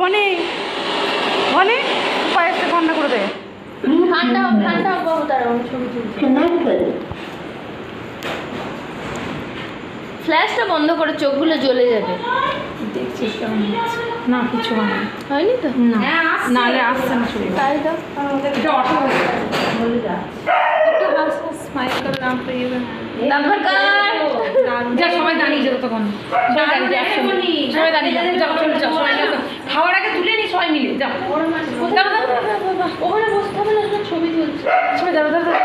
বনি বনি পায়েসটা ঠান্ডা করে দে। ঠান্ডা ঠান্ডা বাবু তারা ফ্ল্যাশটা বন্ধ করে চোখগুলো জ্বলে যাবে। দেখছিস কেমন? না কিছু হয় হয়নি তো? না নাহলে আসছে না ছবি। তাই তো। এটা অটো হয়ে গেছে একটু হাস হাস স্মাইল নাম্বার কার। যা সবাই দাঁড়িয়ে যাও তখন। সবাই দাঁড়িয়ে যাও একসঙ্গে। সবাই দাঁড়িয়ে যাও যাও চলে যাও সবাই খাওয়ার আগে তুলে নি সবাই মিলে যাও। যাও যাও, যাও, যাও, যাও, যাও। ওখানে বসতে হবে না ছবি তুলছি। সবাই।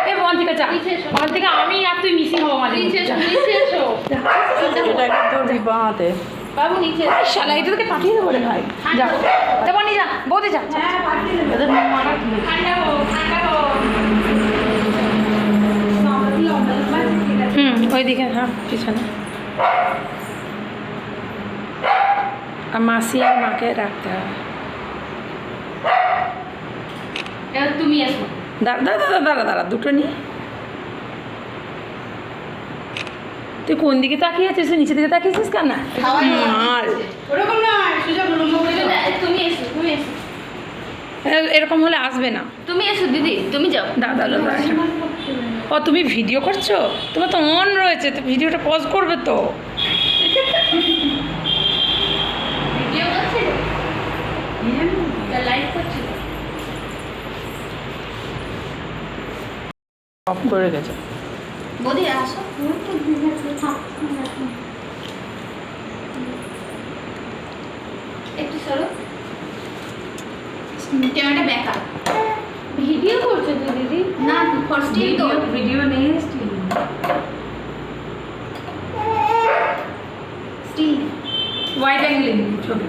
এ ওখান থেকে যা। ওখান থেকে আমি আর তুই মিসিং হব মাঝে বাবু নিচে শালা এটা তোকে পাঠিয়ে দেবো রে ভাই। যাও যাব নি যা। বৌদি যা। ওইদিকে হ্যাঁ পিছনে। আর মাসি আর মাকে রাখতে হবে তুমি এসো। দাঁড়া দাঁড়া দাঁড়া দাঁড়া দাঁড়া দুটো নিয়ে তুই কোন দিকে তাকিয়ে আছিস দিকে তাকিয়েছিস কেন? এ- এরকম হলে আসবে না। তুমি এসো দিদি তুমি যাও। দাদা দাদা ও তুমি ভিডিও করছ? তোমার তো অন রয়েছে তো ভিডিওটা পজ করবে তো। অফ করে গেছে। একটু সরো। ক্যামেরাটা ব্যাক আপ ভিডিও করছ তো দিদি না ফর স্টিল তো ভিডিও নেই স্টিল হোয়াইট অ্যাঙ্গেল ছবি